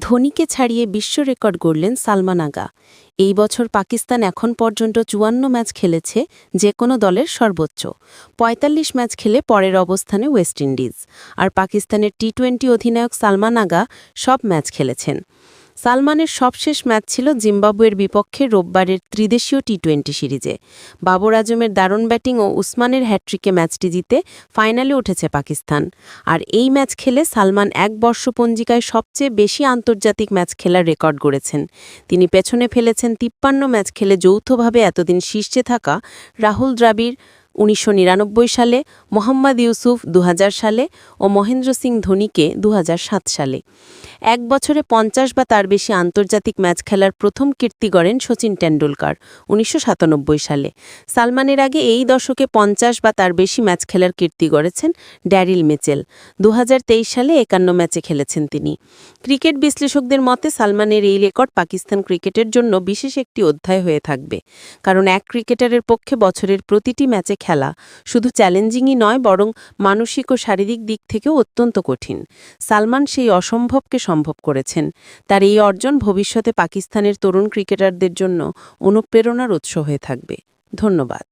ধোনিকে ছাড়িয়ে বিশ্ব রেকর্ড গড়লেন সালমান আগা। এই বছর পাকিস্তান এখন পর্যন্ত চুয়ান্ন ম্যাচ খেলেছে যে কোনো দলের সর্বোচ্চ। ৪৫ ম্যাচ খেলে পরের অবস্থানে ওয়েস্ট ইন্ডিজ। আর পাকিস্তানের টি টোয়েন্টি অধিনায়ক সালমান আগা সব ম্যাচ খেলেছেন। সালমানের সবশেষ ম্যাচ ছিল জিম্বাবুয়ের বিপক্ষে রোববারের ত্রিদেশীয় টি টোয়েন্টি সিরিজে। বাবর আজমের দারুণ ব্যাটিং ও উসমানের হ্যাট্রিকে ম্যাচটি জিতে ফাইনালে উঠেছে পাকিস্তান। আর এই ম্যাচ খেলে সালমান এক বর্ষপঞ্জিকায় সবচেয়ে বেশি আন্তর্জাতিক ম্যাচ খেলার রেকর্ড গড়েছেন। তিনি পেছনে ফেলেছেন তিপ্পান্ন ম্যাচ খেলে যৌথভাবে এতদিন শীর্ষে থাকা রাহুল দ্রাবিড় উনিশশো নিরানব্বই সালে, মোহাম্মদ ইউসুফ দু হাজার সালে ও মহেন্দ্র সিং ধোনিকে দু হাজার সাত সালে। এক বছরে পঞ্চাশ বা তার বেশি আন্তর্জাতিক ম্যাচ খেলার প্রথম কীর্তি গড়েন সচিন টেন্ডুলকার উনিশশো সাতানব্বই সালে। সালমানের আগে এই দশকে পঞ্চাশ বা তার বেশি ম্যাচ খেলার কীর্তি গড়েছেন ড্যারিল মেচেল। দু হাজার তেইশ সালে একান্ন ম্যাচে খেলেছেন তিনি। ক্রিকেট বিশ্লেষকদের মতে সালমানের এই রেকর্ড পাকিস্তান ক্রিকেটের জন্য বিশেষ একটি অধ্যায় হয়ে থাকবে। কারণ এক ক্রিকেটারের পক্ষে বছরের প্রতিটি ম্যাচে খেলা। শুধু চ্যালেঞ্জিংই নয়, বরং মানসিক ও শারীরিক দিক থেকেও অত্যন্ত কঠিন। সালমান সেই অসম্ভবকে সম্ভব করেছেন। তার এই অর্জন ভবিষ্যতে পাকিস্তানের তরুণ ক্রিকেটারদের জন্য অনুপ্রেরণার উৎস হয়ে থাকবে। ধন্যবাদ।